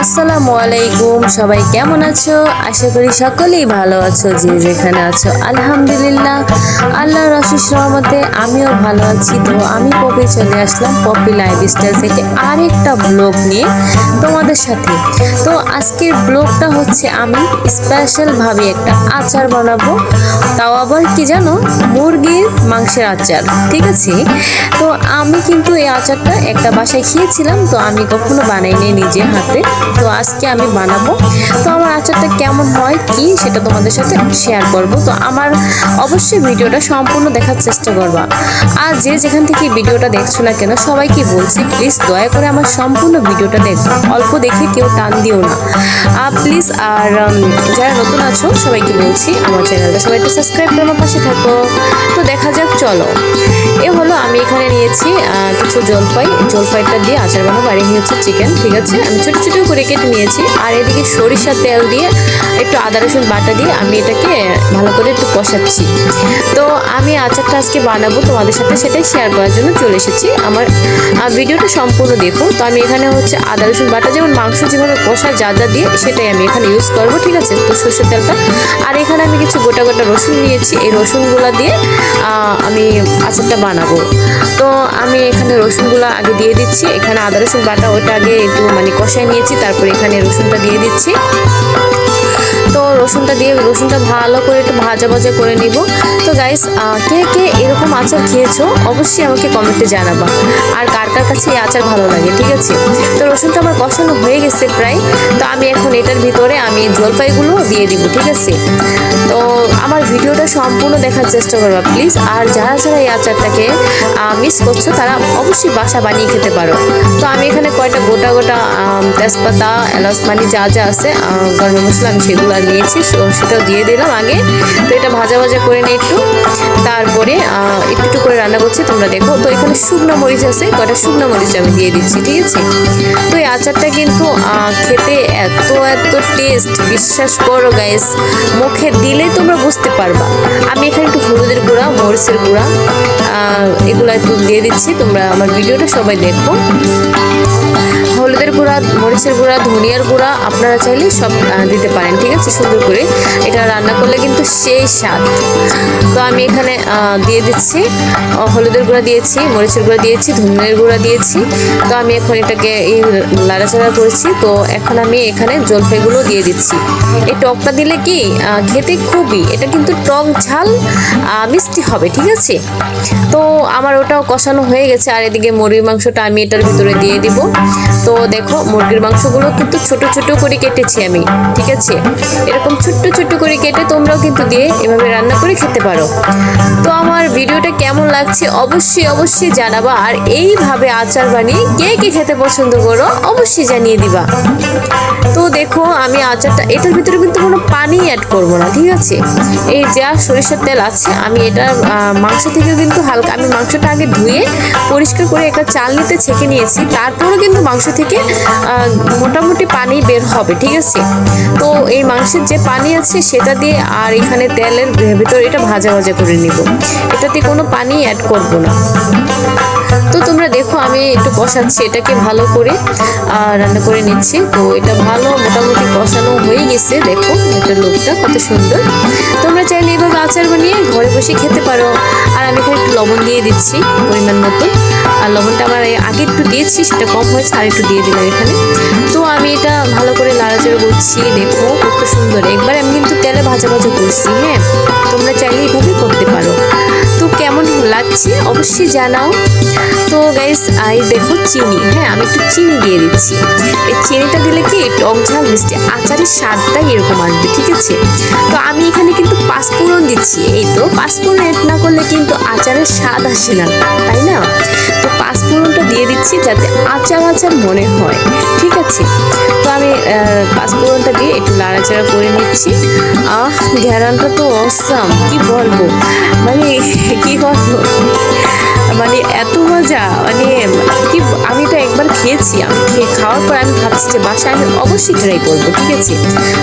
আসসালামু আলাইকুম, সবাই কেমন আছো? আশা করি সকলেই ভালো আছো, যে যেখানে আছো। আলহামদুলিল্লাহ, আল্লাহর অশেষ রহমতে আমিও ভালো আছি। তো আমি পপি চলে আসলাম, পপি লাইফস্টাইল থেকে আরেকটা ব্লগ নিয়ে তোমাদের সাথে। তো আজকের ব্লগটা হচ্ছে আমি স্পেশালভাবে একটা আচার বানাবো। তাও আবার কি জানো? মুরগির মাংসের আচার, ঠিক আছে? তো আমি কিন্তু এই আচারটা একটা বাসায় খেয়েছিলাম, তো আমি কখনো বানাইনি নিজে হাতে। তো আজকে আমি বানাবো। তো আমার আচারটা কেমন হয়, কি সেটা তোমাদের সাথে শেয়ার করব। তো আমার অবশ্যই ভিডিওটা সম্পূর্ণ দেখার চেষ্টা করবা। আর যে যেখান থেকে ভিডিওটা দেখছ না কেন, সবাইকে বলছি প্লিজ দয়া করে আমার সম্পূর্ণ ভিডিওটা দেখো। অল্প দেখে কেউ টান দিও না। আর প্লিজ আর যারা নতুন আছো, সবাইকে বলছি, আমার চ্যানেলটা সবাই একটু সাবস্ক্রাইব করে আমার পাশে থাকো। তো দেখা যাক, চলো। এ হলো, আমি এখানে নিয়েছি কিছু জলপাই জলপাইটা দিয়ে আচার বানাবো এই হচ্ছে চিকেন ঠিক আছে? আমি ছোটো ছোটো করে কেটে নিয়েছি। আর এদিকে সরিষার তেল দিয়ে একটু আদা, রসুন বাটা দিয়ে আমি এটাকে ভালো করে একটু কষাচ্ছি। তো আমি আচারটা আজকে বানাবো, তোমাদের সাথে সেটাই শেয়ার করার জন্য চলে এসেছি। আমার ভিডিওটা সম্পূর্ণ দেখো তো আমি এখানে হচ্ছে আদা, রসুন বাটা যেমন মাংস যেভাবে কষা যা যা দিয়ে সেটাই আমি এখানে ইউজ করব, ঠিক আছে? তো সর্ষের তেলটা। আর এখানে আমি কিছু গোটা গোটা রসুন নিয়েছি। এই রসুনগুলো দিয়ে আমি আচারটা বানাবো। তো আমি এখানে রসুনগুলো আগে দিয়ে দিচ্ছি। এখানে আদা, রসুন বাটা ওটা আগে একটু মানে কষায় নিয়েছি। তারপর এখানে রসুনটা দিয়ে দিচ্ছি। তো রসুনটা দিয়ে রসুনটা ভালো করে একটু ভাজা ভাজা করে নিব। তো গাইস কে কে এরকম আচার খেয়েছো, অবশ্যই আমাকে কমেন্টে জানাবা। আর কার কার কাছে এই আচার ভালো লাগে, ঠিক আছে? তো রসুনটা আমার কষানো হয়ে গেছে প্রায়। তো আমি এখন এটার ভিতরে আমি জলপাইগুলো দিয়ে দিব, ঠিক আছে? তো আমার ভিডিওটা সম্পূর্ণ দেখার চেষ্টা করবা প্লিজ আর যারা যারা এই আচারটাকে মিস করছ, তারা অবশ্যই বাসা বানিয়ে খেতে পারো। তো আমি এখানে কয়টা গোটা গোটা তেজপাতা, এলাচ পানি যা যা আছে গরম মশলা, আমি সেগুলো নিয়েছি সেটাও দিয়ে দিলাম আগে। তো এটা ভাজা ভাজা করে নিই একটু। তারপরে একটু একটু করে রান্না করছি, তোমরা দেখো। তো এখানে শুকনো মরিচ আছে, কয়টা? শুকনো মরিচ আমি দিয়ে দিচ্ছি, ঠিক আছে? তো এই আচারটা কিন্তু খেতে এত এত টেস্ট বিশ্বাস করো গাইস মুখে দিলে তোমরা বুঝতে পারবা। আমি এখানে একটু হলুদের গুঁড়া, মরিচের গুঁড়া এগুলো একটু দিয়ে দিচ্ছি, তোমরা আমার ভিডিওটা সবাই দেখো। হলুদের গুঁড়া, মরিচের গুঁড়া, ধনিয়ার গুঁড়া আপনারা চাইলে সব দিতে পারেন, ঠিক আছে? সুন্দর করে এটা রান্না করলে কিন্তু সেই স্বাদ। তো আমি এখানে দিয়ে দিচ্ছি হলুদের গুঁড়া দিয়েছি, মরিচের গুঁড়া দিয়েছি, ধনিয়ার গুঁড়া দিয়েছি। তো আমি এখন এটাকে এই লাড়াচাড়া করেছি। তো এখন আমি এখানে জলপাইগুলো দিয়ে দিচ্ছি। এই টকটা দিলে কি খেতে খুবই, এটা কিন্তু টক ঝাল মিষ্টি হবে, ঠিক আছে? তো আমার ওটাও কষানো হয়ে গেছে। আর এদিকে মুরগির মাংসটা আমি এটার ভিতরে দিয়ে দিব। তো দেখো, মুরগির মাংসগুলো কিন্তু ছোট ছোট করে কেটেছি আমি, ঠিক আছে? এরকম ছোট্ট ছোট্ট করে কেটে তোমরাও কিন্তু দিয়ে এভাবে রান্না করে খেতে পারো। তো আমার ভিডিওটা কেমন লাগছে অবশ্যই অবশ্যই জানাবা, আর এইভাবে আচার বানিয়ে কে কে খেতে পছন্দ করো অবশ্যই জানিয়ে দিবা। তো দেখো, আমি আচারটা, এটার ভিতরে কিন্তু কোনো পানি অ্যাড করব না, ঠিক আছে? এই যা সরিষার তেল আছে, আমি এটা মাংস থেকেও কিন্তু হালকা, আমি মাংসটা আগে ধুয়ে পরিষ্কার করে একটা চালনিতে ছেঁকে নিয়েছি, তারপরও কিন্তু মাংস থেকে আহ, মোটামুটি পানি বের হবে ঠিক আছে? তো এই মাংসের যে পানি আছে সেটা দিয়ে আর এখানে তেলের ভেতর এটা ভাজা ভাজা করে নিব। এটাতে কোনো পানি অ্যাড করব না। তো তোমরা দেখো আমি একটু কষাচ্ছি এটাকে ভালো করে রান্না করে নিচ্ছি। তো এটা ভালো মোটামুটি হয়ে গেছে দেখো এটা লোকটা কত সুন্দর। তোমরা চাইলে এইভাবে আচার বানিয়ে ঘরে বসে খেতে পারো। আর আমি এখানে একটু লবণ দিয়ে দিচ্ছি পরিমাণ মতো। আর লবণটা আমার আগে একটু দিয়েছি, সেটা কম হয়েছে, আর একটু দিয়ে দিলাম এখানে। তো আমি এটা ভালো করে লাড়াচাড়া করছি, দেখো কত সুন্দর। একবার আমি কিন্তু তেলে ভাজা ভাজা করছি হ্যাঁ? তোমরা চাইলে এইভাবে কেমন অবশ্যই জানাও। তো গাইস আই দেখো চিনি। হ্যাঁ আমি একটু চিনি দিয়ে দিচ্ছি। এই চিনিটা দিলে কি টক ঝাল মিষ্টি আচারের স্বাদটাই এরকম আসবে, ঠিক আছে? তো আমি পাঁচফোড়ন দিচ্ছি। এই তো পাঁচফোড়ন এড না করলে কিন্তু আচারের স্বাদ আসে না তাই না? তো পাঁচফোড়নটা দিয়ে দিচ্ছি যাতে আচার আচার মনে হয় ঠিক আছে? তো আমি আহ, পাঁচফোড়নটা দিয়ে একটু নাড়াচাড়া করে নিচ্ছি। আহ ঘেরানটা তো অসাম কি বলব? মানে কি বলব? মানে এত মজা মানে কি আমি তো একবার খেয়েছি, আমি খেয়ে খাওয়ার পর আমি ভাবছি যে বাসায় আমি অবশ্যই ট্রাই করব, ঠিক আছে?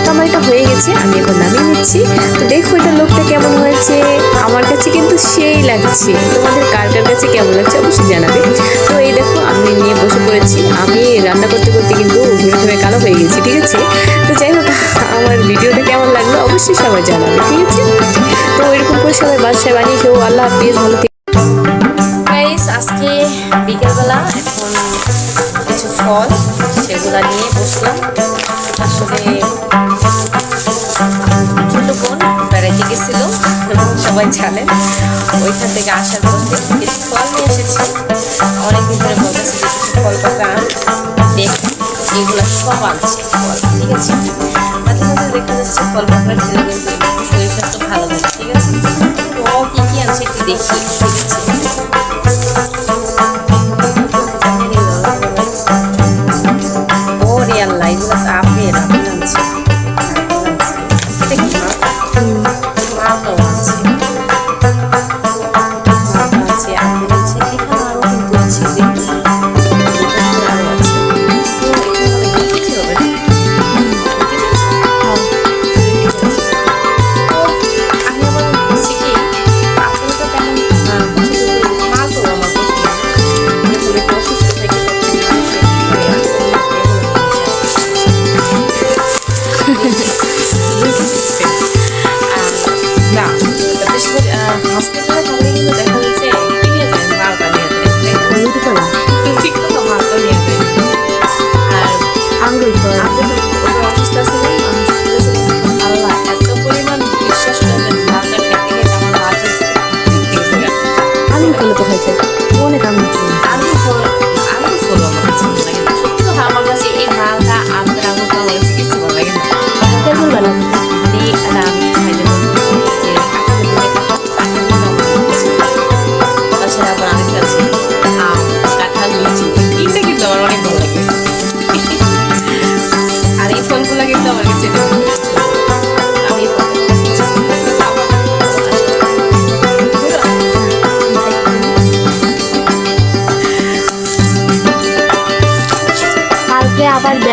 তো আমার এটা হয়ে গেছে, আমি এখন নামিয়ে নিচ্ছি। তো দেখো এটা লোকটা কেমন হয়েছে, আমার কাছে কিন্তু সেই লাগছে। তোমাদের কার কার কাছে কেমন লাগছে অবশ্যই জানাবে। তো এই দেখো, আমি নিয়ে বসে পড়েছি, আমি রান্না করতে করতে কিন্তু ঘুরে ঘুরে কালো হয়ে গেছি, ঠিক আছে? তো যাই হোক, আমার ভিডিওটা কেমন লাগল অবশ্যই সবাই জানাবে, ঠিক আছে? তো এরকম করে সবাই বাসায় বানিয়ে খেও, আল্লাহ হাফিজ, ভালো বিকেলবেলা এখন কিছু ফল সেগুলা নিয়ে বসলাম। আসলে ছোট বোন বেড়াইতে গেছিল সবাই জানেন ওইখান থেকে আসার পথে কিছু ফল নিয়ে এসেছি। অনেকদিন ধরে বলতেছি যে কিছু ফল দেখ এগুলো সব আনছে ফল, ঠিক আছে? মাঝে মাঝে দেখা যাচ্ছে ফল খেলে কিন্তু ভালো থাকে, ঠিক আছে? ও কি কি আনছে একটু দেখি, ঠিক আছে?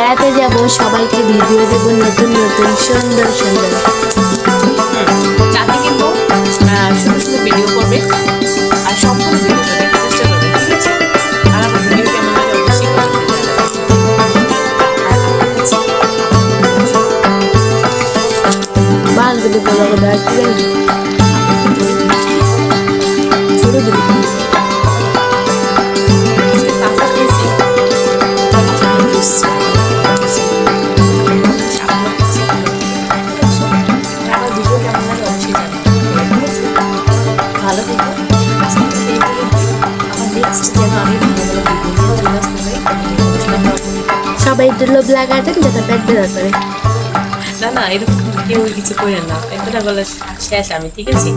বেড়াতে যাব সবাইকে ভিডিও দেবো নতুন নতুন সুন্দর সুন্দর। চাঁদি কিন্তু আহ, শুধু শুধু ভিডিও করবে আর সম্পূর্ণ ভিডিওটা চেষ্টা করবে ঠিক আছে? আর আমার ভিডিও কেমন লাগে অবশ্যই কমেন্টে জানাবে আর আপনার কাছে বাল করে বলা থেকো। লোভ দুর্লভ লাগাতেন যাতে পেট বেরো করে। না না এরকম কেউ কিছু করেন না। এতটা বলে শেষ আমি ঠিক আছে?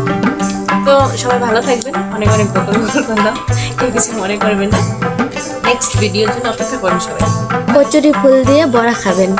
তো সবাই ভালো থাকবেন। অনেক অনেক বকল বকল করলাম। কেউ কিছু মনে করবেন না। নেক্সট ভিডিওর জন্য অপেক্ষা করুন সবাই। কচুরি ফুল দিয়ে বড়া খাবেন।